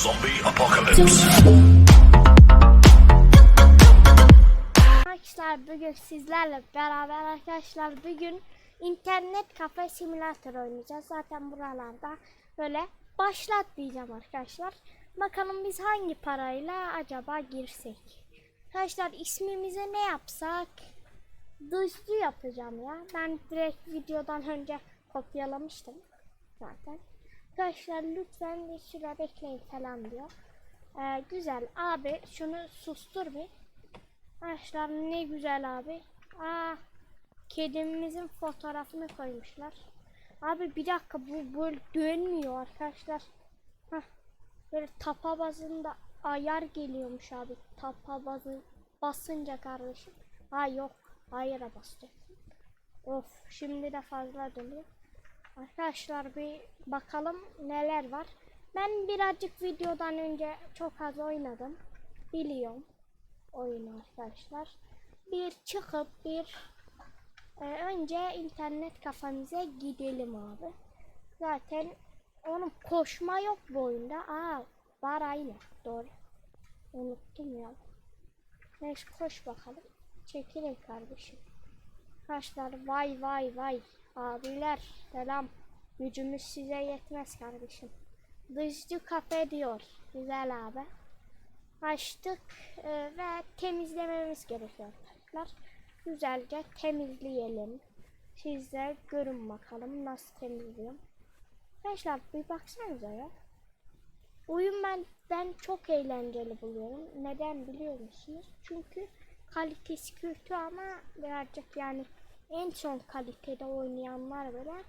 Zombie apocalypse. Arkadaşlar bugün sizlerle beraber arkadaşlar bugün internet kafe simülatör oynayacağız. Zaten buralarda böyle başlat diyeceğim arkadaşlar. Bakalım biz hangi parayla acaba girsek. Arkadaşlar ismimize ne yapsak? Dızcı yapacağım ya. Ben direkt videodan önce kopyalamıştım zaten. Arkadaşlar lütfen bir süre bekleyin falan diyor. Ee, güzel abi şunu sustur bir. Arkadaşlar ne güzel abi. Aa, kedimizin fotoğrafını koymuşlar. Abi bir dakika bu böyle dönmüyor arkadaşlar. Hah, böyle tapa bazında ayar geliyormuş abi. Tapa bazı basınca kardeşim. Ha yok. Hayır'a basacaksın. Of şimdi de fazla dönüyor. Arkadaşlar bir bakalım neler var. Ben birazcık videodan önce çok az oynadım. Biliyorum oyunu arkadaşlar. Bir çıkıp bir e, önce internet kafamıza gidelim abi. Zaten onun koşma yok bu oyunda. Aa var aynı. Doğru. Unuttum ya. Neyse koş bakalım. Çekilin kardeşim. Arkadaşlar vay vay vay. Abiler selam. Gücümüz size yetmez kardeşim. Dızcı kafe diyor. Güzel abi açtık e, ve temizlememiz gerekiyor arkadaşlar. Güzelce temizleyelim. Siz görün bakalım nasıl temizliyorum. Arkadaşlar bir baksanıza ya. Oyun ben ben çok eğlenceli buluyorum. Neden biliyor musunuz? Çünkü kalitesi kötü ama birazcık yani en son kalitede oynayanlar böyle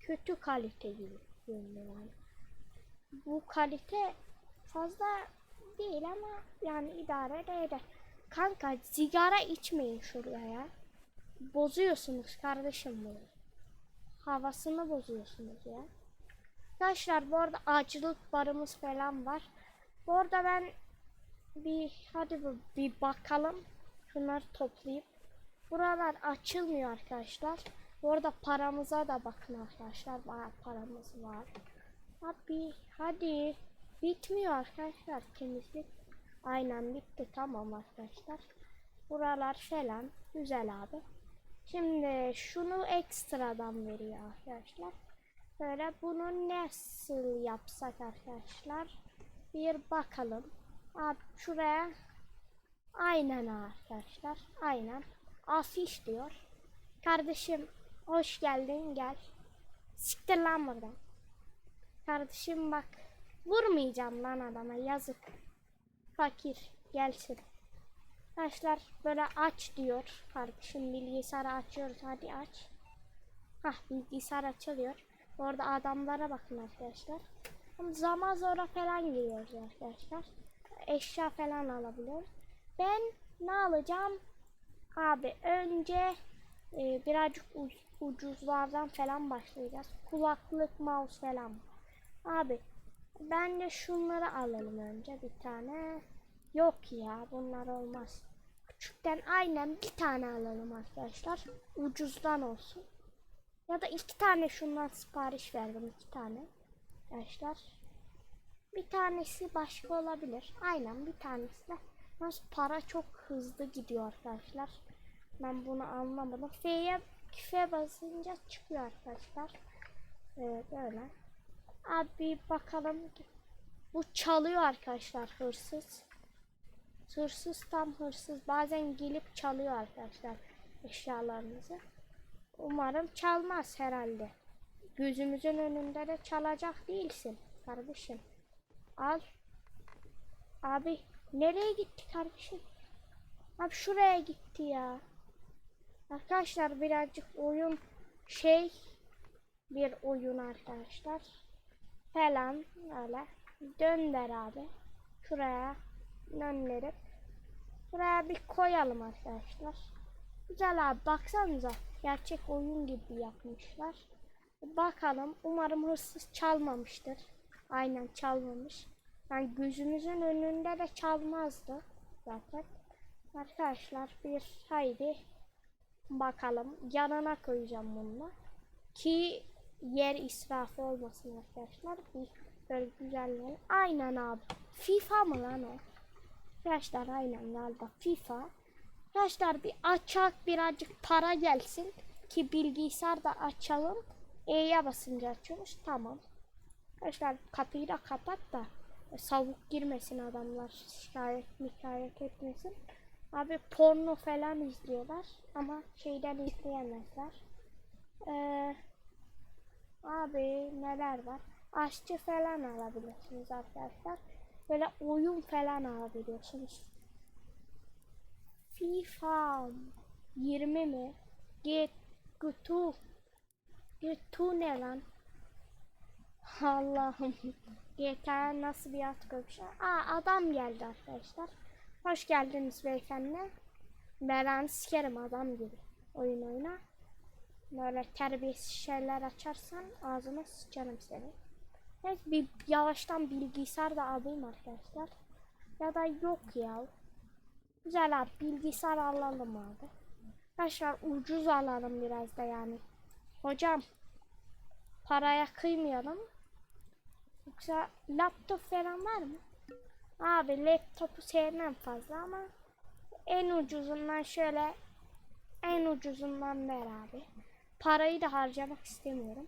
kötü kalite gibi görünüyor yani. Bu kalite fazla değil ama yani idare de eder. Kanka sigara içmeyin şuraya ya. Bozuyorsunuz kardeşim bunu. Havasını bozuyorsunuz ya. Arkadaşlar bu arada acılık barımız falan var. Bu arada ben bir hadi bir bakalım. Şunları toplayıp. Buralar açılmıyor arkadaşlar. Bu arada paramıza da bakın arkadaşlar. Bayağı paramız var. Abi hadi. Bitmiyor arkadaşlar temizlik. Aynen bitti tamam arkadaşlar. Buralar falan güzel abi. Şimdi şunu ekstradan veriyor arkadaşlar. Böyle bunu nasıl yapsak arkadaşlar? Bir bakalım. Abi şuraya aynen arkadaşlar. Aynen. Afiş diyor. Kardeşim hoş geldin gel. Siktir lan buradan. Kardeşim bak Vurmayacağım lan adama yazık. Fakir gelsin. Arkadaşlar böyle aç diyor. Kardeşim bilgisayarı açıyoruz hadi aç. Hah bilgisayar açılıyor. Orada adamlara bakın arkadaşlar. Zaman zora falan giriyoruz arkadaşlar. Eşya falan alabiliyoruz. Ben ne alacağım? Abi önce e, birazcık ucuzlardan falan başlayacağız. Kulaklık, mouse falan. Abi ben de şunları alalım önce bir tane. Yok ya bunlar olmaz. Küçükten aynen bir tane alalım arkadaşlar. Ucuzdan olsun. Ya da iki tane şundan sipariş verdim iki tane. Arkadaşlar. Bir tanesi başka olabilir. Aynen bir tanesi de. Nasıl para çok hızlı gidiyor arkadaşlar. Ben bunu anlamadım. F'ye F basınca çıkıyor arkadaşlar. Evet böyle. Abi bakalım. Bu çalıyor arkadaşlar hırsız. Hırsız tam hırsız. Bazen gelip çalıyor arkadaşlar eşyalarınızı. Umarım çalmaz herhalde. Gözümüzün önünde de çalacak değilsin kardeşim. Al. Abi nereye gitti kardeşim? Abi şuraya gitti ya. Arkadaşlar birazcık oyun şey bir oyun arkadaşlar falan öyle dönder abi. Şuraya döndürüp buraya bir koyalım arkadaşlar. Güzel abi baksanıza gerçek oyun gibi yapmışlar. Bakalım umarım hırsız çalmamıştır. Aynen çalmamış. Yani gözümüzün önünde de çalmazdı zaten. Arkadaşlar bir haydi bakalım yanına koyacağım bunu ki yer israfı olmasın arkadaşlar. Bir Böyle güzellerin. Aynen abi. FIFA mı lan o? Arkadaşlar aynen galiba FIFA. Arkadaşlar bir açak birazcık para gelsin. Ki bilgisayar da açalım. E'ye basınca açıyormuş. Tamam. Arkadaşlar kapıyı da kapat da savuk girmesin adamlar. Şikayet mikayet etmesin. Abi porno falan izliyorlar ama şeyden izleyemezler. Ee, abi neler var? Aşçı falan alabilirsiniz arkadaşlar. Böyle oyun falan alabiliyorsunuz. FIFA 20 mi? Get Gutu Gutu ne lan? Allah'ım. GTA nasıl bir at koymuş? Aa adam geldi arkadaşlar. Hoş geldiniz beyefendi. Ben sikerim adam gibi. Oyun oyna. Böyle terbiyesiz şeyler açarsan ağzına sıçarım seni. Evet bir yavaştan bilgisayar da alayım arkadaşlar. Ya da yok ya. Güzel abi bilgisayar alalım abi. Arkadaşlar ucuz alalım biraz da yani. Hocam paraya kıymayalım. Yoksa laptop falan var mı? Abi laptopu sevmem fazla ama en ucuzundan şöyle en ucuzundan ver abi. Parayı da harcamak istemiyorum.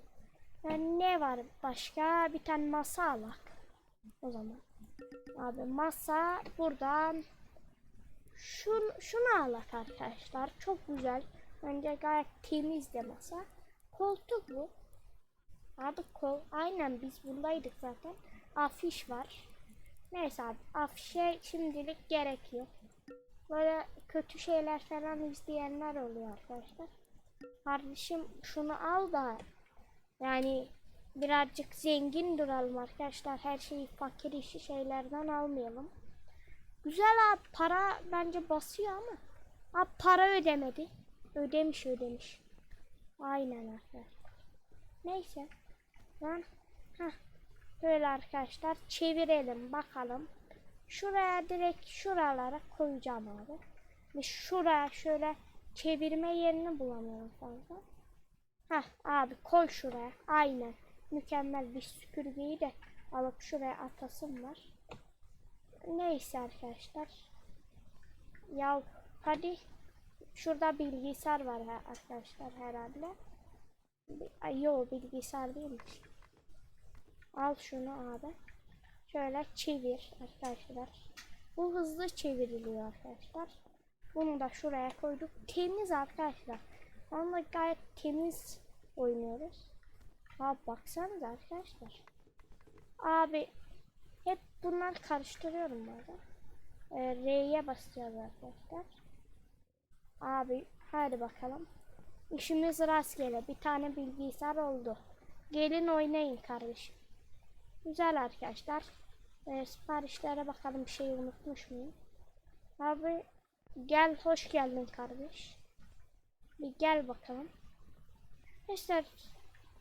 Yani ne var başka? Bir tane masa alak. O zaman. Abi masa buradan şun, şunu alak arkadaşlar. Çok güzel. Bence gayet temiz de masa. Koltuk bu. Abi kol. Aynen biz bundaydık zaten. Afiş var. Neyse abi afişe şimdilik gerek yok. Böyle kötü şeyler falan izleyenler oluyor arkadaşlar. Kardeşim şunu al da yani birazcık zengin duralım arkadaşlar. Her şeyi fakir işi şeylerden almayalım. Güzel abi para bence basıyor ama. Abi para ödemedi. Ödemiş ödemiş. Aynen arkadaşlar. Neyse. Heh, böyle arkadaşlar çevirelim bakalım. Şuraya direkt şuralara koyacağım abi. Ve şuraya şöyle çevirme yerini bulamıyorum fazla. Heh abi koy şuraya. Aynen. Mükemmel bir süpürgeyi de alıp şuraya atasım var. Neyse arkadaşlar. Ya hadi. Şurada bilgisayar var arkadaşlar herhalde. Ay yo bilgisayar değilmiş. Al şunu abi. Şöyle çevir arkadaşlar. Bu hızlı çevriliyor arkadaşlar. Bunu da şuraya koyduk. Temiz arkadaşlar. Onunla gayet temiz oynuyoruz. Abi baksanıza arkadaşlar. Abi hep bunları karıştırıyorum bazen. Ee, R'ye basacağız arkadaşlar. Abi hadi bakalım. İşimiz rastgele. Bir tane bilgisayar oldu. Gelin oynayın kardeşim. Güzel arkadaşlar. Ee, siparişlere bakalım bir şey unutmuş muyum? Abi gel hoş geldin kardeş. Bir gel bakalım. Arkadaşlar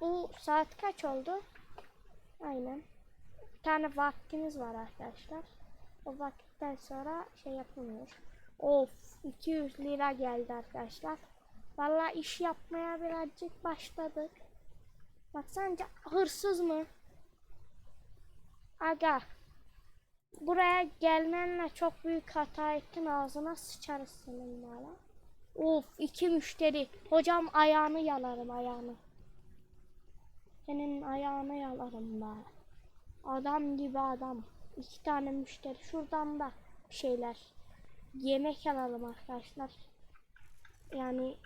bu saat kaç oldu? Aynen. Bir tane vaktimiz var arkadaşlar. O vakitten sonra şey yapılmıyor. Of 200 lira geldi arkadaşlar. Vallahi iş yapmaya birazcık başladık. Bak sence hırsız mı? Aga. Buraya gelmenle çok büyük hata ettin ağzına sıçarız senin valla. Of iki müşteri. Hocam ayağını yalarım ayağını. Senin ayağını yalarım ben. Adam gibi adam. İki tane müşteri. Şuradan da bir şeyler. Yemek alalım arkadaşlar. Yani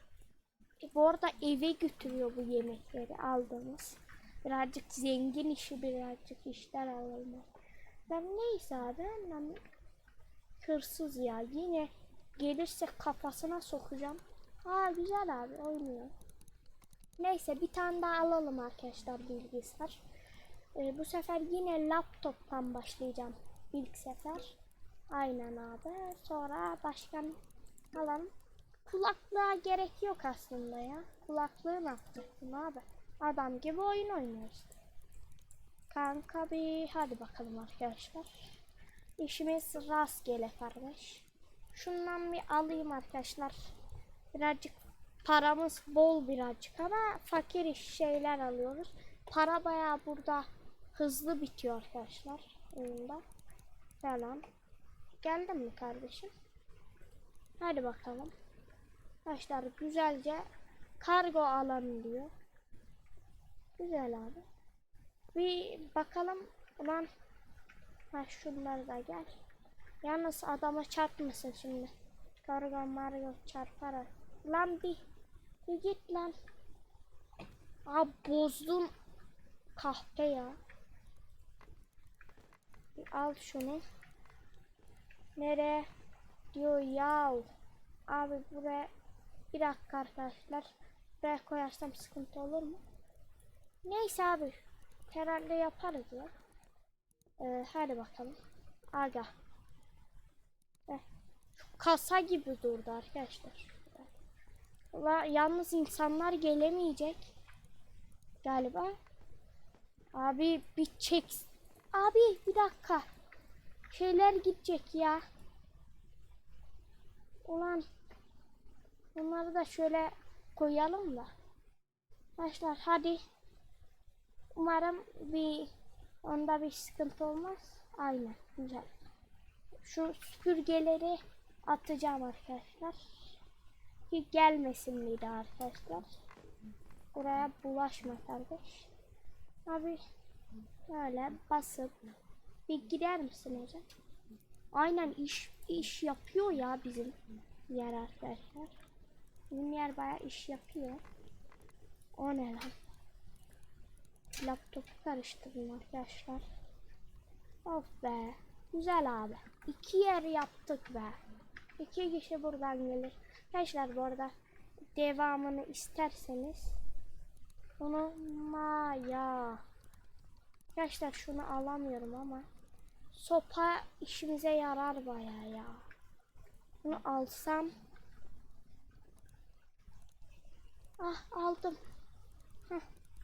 bu arada eve götürüyor bu yemekleri aldığımız. Birazcık zengin işi birazcık işler alalım. Ben neyse abi ben hırsız ya yine gelirse kafasına sokacağım. Aa güzel abi oynuyor. Neyse bir tane daha alalım arkadaşlar bilgisayar. Ee, bu sefer yine laptoptan başlayacağım ilk sefer. Aynen abi. Sonra başkan alalım. Kulaklığa gerek yok aslında ya. Kulaklığı ne yapacaksın abi? Adam gibi oyun oynuyoruz. Kanka bir hadi bakalım arkadaşlar. İşimiz rastgele kardeş. Şundan bir alayım arkadaşlar. Birazcık paramız bol birazcık ama fakir iş şeyler alıyoruz. Para bayağı burada hızlı bitiyor arkadaşlar oyunda. Falan. Geldin mi kardeşim? Hadi bakalım. Arkadaşlar güzelce kargo alanı diyor. Güzel abi. Bir bakalım ulan ha şunları da gel. Yalnız adama çarpmasın şimdi. Kargo margo çarpar. Lan bir, bir git lan. Abi bozdum kahpe ya. Bir al şunu. Nereye? Diyor ya. Abi buraya bir dakika arkadaşlar. Buraya koyarsam sıkıntı olur mu? Neyse abi. Herhalde yaparız ya. Ee, hadi bakalım. Aga. Eh, şu kasa gibi durdu arkadaşlar. Ulan yalnız insanlar gelemeyecek. Galiba. Abi bir çek. Abi bir dakika. Şeyler gidecek ya. Ulan. Bunları da şöyle koyalım da. Arkadaşlar hadi. Umarım bir onda bir sıkıntı olmaz. Aynen güzel. Şu süpürgeleri atacağım arkadaşlar. Ki gelmesin bir arkadaşlar. Buraya bulaşma kardeş. Abi böyle basıp bir gider misin hocam? Aynen iş iş yapıyor ya bizim yer arkadaşlar. Bizim yer bayağı iş yapıyor. O ne lan? Laptopu karıştırdım arkadaşlar. Of be. Güzel abi. İki yer yaptık be. İki kişi buradan gelir. Arkadaşlar bu arada devamını isterseniz bunu maya. Arkadaşlar şunu alamıyorum ama sopa işimize yarar baya ya. Bunu alsam Ah aldım.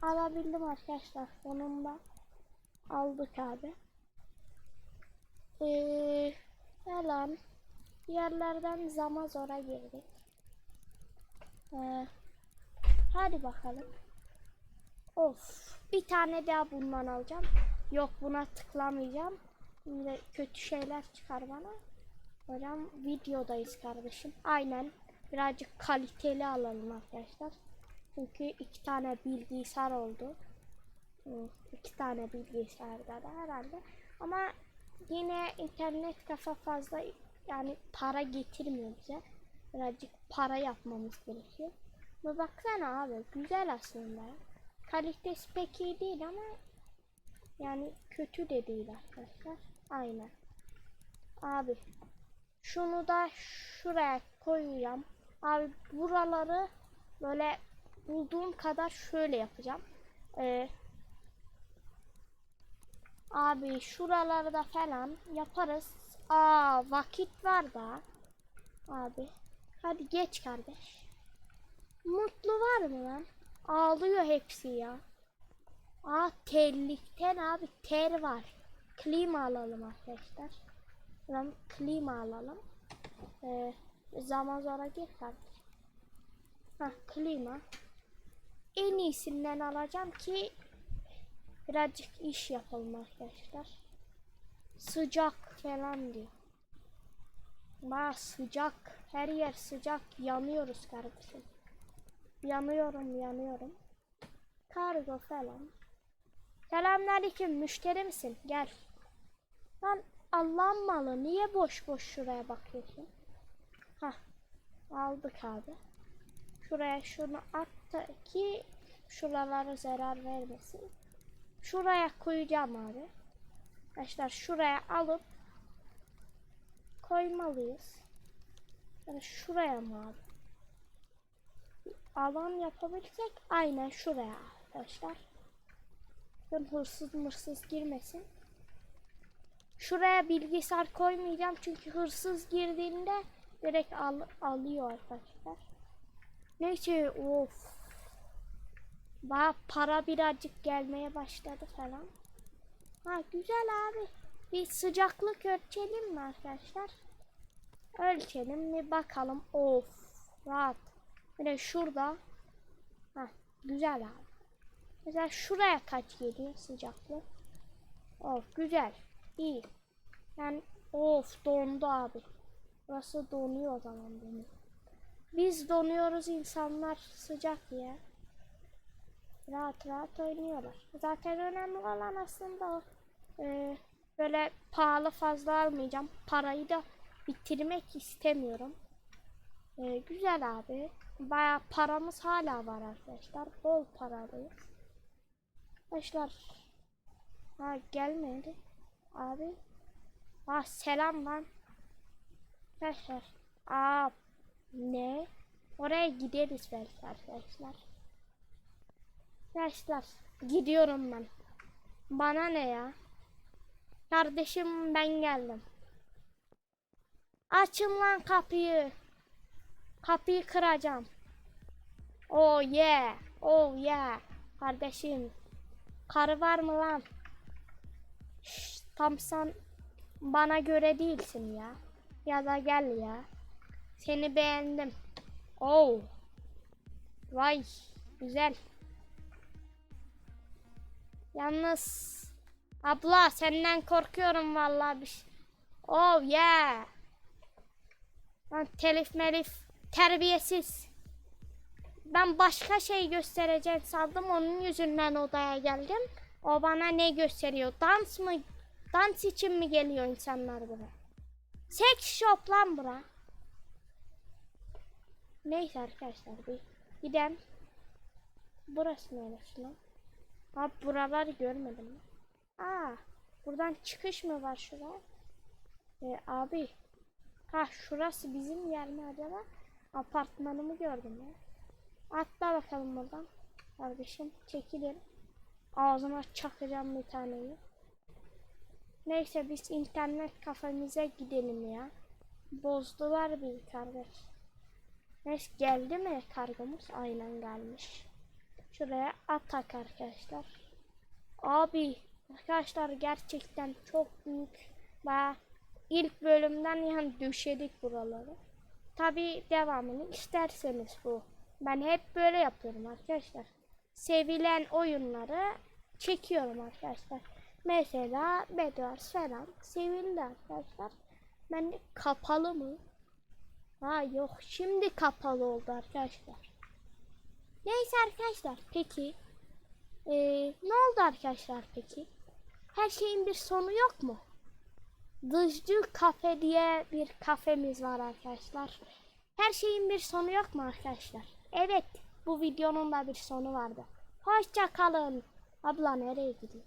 Alabildim arkadaşlar. Sonunda aldık abi. Ee, yalan. Yerlerden zama zora girdik. Ee, hadi bakalım. Of. Bir tane daha bundan alacağım. Yok buna tıklamayacağım. Şimdi kötü şeyler çıkar bana. Hocam videodayız kardeşim. Aynen. Birazcık kaliteli alalım arkadaşlar. Çünkü iki tane bilgisayar oldu. İki tane bilgisayarda da herhalde. Ama yine internet kafa fazla yani para getirmiyor bize. Birazcık para yapmamız gerekiyor. Ama baksana abi güzel aslında. Kalitesi pek iyi değil ama yani kötü de değil arkadaşlar. Aynen. Abi şunu da şuraya koyacağım. Abi buraları böyle bulduğum kadar şöyle yapacağım. Ee, abi şuralarda falan yaparız. Aa vakit var da. Abi. Hadi geç kardeş. Mutlu var mı lan? Ağlıyor hepsi ya. Aa terlikten abi ter var. Klima alalım arkadaşlar. Lan klima alalım. Ee, zaman sonra gir kardeş. Hah klima. En iyisinden alacağım ki birazcık iş yapalım arkadaşlar. Sıcak falan diyor. Baya sıcak. Her yer sıcak. Yanıyoruz kardeşim. Yanıyorum yanıyorum. Kargo falan. Selamünaleyküm müşteri misin? Gel. Lan Allah'ın malı niye boş boş şuraya bakıyorsun? Hah aldık abi. Şuraya şunu attı ki şuralara zarar vermesin. Şuraya koyacağım abi. Arkadaşlar şuraya alıp koymalıyız. Yani şuraya mı abi? Alan yapabilsek aynen şuraya arkadaşlar. Bakın hırsız mırsız girmesin. Şuraya bilgisayar koymayacağım çünkü hırsız girdiğinde direkt al alıyor arkadaşlar. Neyse of. Baya para birazcık gelmeye başladı falan. Ha güzel abi. Bir sıcaklık ölçelim mi arkadaşlar? Ölçelim bir bakalım. Of rahat. Bir de şurada. Ha güzel abi. Mesela şuraya kaç geliyor sıcaklık? Of güzel. İyi. Yani of dondu abi. Burası donuyor o zaman benim. Biz donuyoruz insanlar sıcak ya. Rahat rahat oynuyorlar. Zaten önemli olan aslında o. Ee, böyle pahalı fazla almayacağım. Parayı da bitirmek istemiyorum. Ee, güzel abi. Baya paramız hala var arkadaşlar. Bol paralıyız. Arkadaşlar. Ha gelmedi. Abi. Ha selam lan. Arkadaşlar. Aa ne? Oraya gideriz belki arkadaşlar. Arkadaşlar gidiyorum ben. Bana ne ya? Kardeşim ben geldim. Açın lan kapıyı. Kapıyı kıracağım. Oh yeah. Oh yeah. Kardeşim. Karı var mı lan? Şşş, tam sen bana göre değilsin ya. Ya da gel ya. Seni beğendim. Oh. Vay. Güzel. Yalnız abla senden korkuyorum vallahi bir şey. Oh yeah. Lan telif melif terbiyesiz. Ben başka şey göstereceğim sandım onun yüzünden odaya geldim. O bana ne gösteriyor? Dans mı? Dans için mi geliyor insanlar buraya? Sex shop lan bura. Neyse arkadaşlar bir gidelim. Burası neresi lan? Abi buraları görmedim. Aa, buradan çıkış mı var şuraya? E, abi. Ha şurası bizim yer mi acaba? Apartmanımı gördüm ya. Atla bakalım buradan. Kardeşim çekilin. Ağzıma çakacağım bir taneyi. Neyse biz internet kafemize gidelim ya. Bozdular bir kardeş. Neyse geldi mi kargomuz? Aynen gelmiş. Şuraya atak arkadaşlar. Abi arkadaşlar gerçekten çok büyük ve ilk bölümden yani döşedik buraları. Tabi devamını isterseniz bu. Ben hep böyle yapıyorum arkadaşlar. Sevilen oyunları çekiyorum arkadaşlar. Mesela Bedwars falan sevildi arkadaşlar. Ben de kapalı mı? Ha yok şimdi kapalı oldu arkadaşlar. Neyse arkadaşlar peki ee, ne oldu arkadaşlar peki? Her şeyin bir sonu yok mu? Dızcı kafe diye bir kafemiz var arkadaşlar. Her şeyin bir sonu yok mu arkadaşlar? Evet bu videonun da bir sonu vardı. Hoşça kalın. Abla nereye gidiyor?